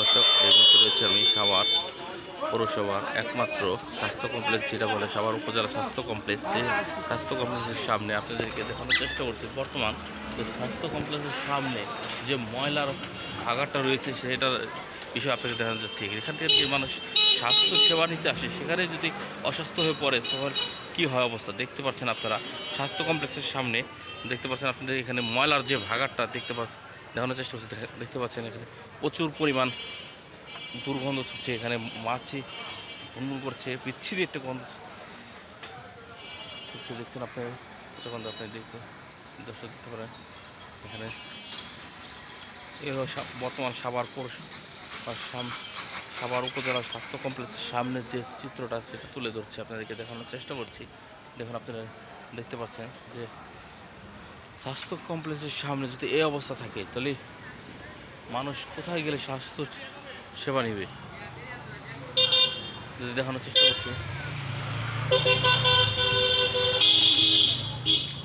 দর্শক এই মুহূর্তে রয়েছে আমি, সাভার পৌরসভার একমাত্র স্বাস্থ্য কমপ্লেক্স, যেটা বলে সাভার উপজেলা স্বাস্থ্য কমপ্লেক্স। যে স্বাস্থ্য কমপ্লেক্সের সামনে আপনাদেরকে দেখানোর চেষ্টা করছি, বর্তমান যে স্বাস্থ্য কমপ্লেক্সের সামনে যে ময়লার ভাগাটা রয়েছে, সেটার বিষয়ে আপনাকে দেখানো যাচ্ছে এখান থেকে যে মানুষ স্বাস্থ্য সেবা নিতে আসে, সেখানে যদি অসুস্থ হয়ে পড়ে, তখন কী হয় অবস্থা? দেখতে পাচ্ছেন আপনারা, স্বাস্থ্য কমপ্লেক্সের সামনে দেখতে পাচ্ছেন আপনাদের এখানে ময়লার যে ভাগারটা দেখতে পাচ্ছেন দেখানোর চেষ্টা করছি। দেখতে পাচ্ছেন এখানে প্রচুর পরিমাণ দুর্গন্ধ ছুটছে এখানে, মাছি ভুনভুন করছে, বিচ্ছিরি একটা গন্ধ ছুটছে। দেখছেন আপনি যখন আপনি দেখতে দর্শক দেখতে পারেন, এখানে এ হলো সা- বর্তমান সাভার পৌরসভা সাম সাভার উপজেলার স্বাস্থ্য কমপ্লেক্সের সামনে যে চিত্রটা, সেটা তুলে ধরছে। আপনাদেরকে দেখানোর চেষ্টা করছি। দেখুন, আপনারা দেখতে পাচ্ছেন যে স্বাস্থ্য কমপ্লেক্সের সামনে যদি এই অবস্থা থাকে, তাহলে মানুষ কোথায় গেলে স্বাস্থ্য সেবা নিবে? যদি দেখানোর চেষ্টা করছি।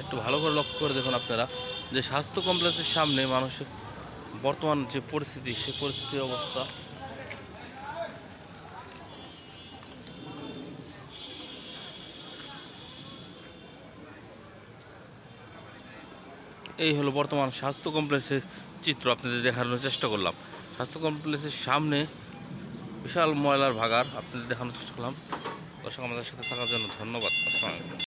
একটু ভালো করে লক্ষ্য করে দেখুন আপনারা, যে স্বাস্থ্য কমপ্লেক্সের সামনে মানুষের বর্তমান যে পরিস্থিতি সেই পরিস্থিতির অবস্থা এই হলো বর্তমান স্বাস্থ্য কমপ্লেক্সের চিত্র আপনাদের দেখানোর চেষ্টা করলাম। স্বাস্থ্য কমপ্লেক্সের সামনে বিশাল ময়লার ভাগার আপনাদের দেখানোর চেষ্টা করলাম। দর্শক, আমাদের সাথে থাকার জন্য ধন্যবাদ। আসসালামু আলাইকুম।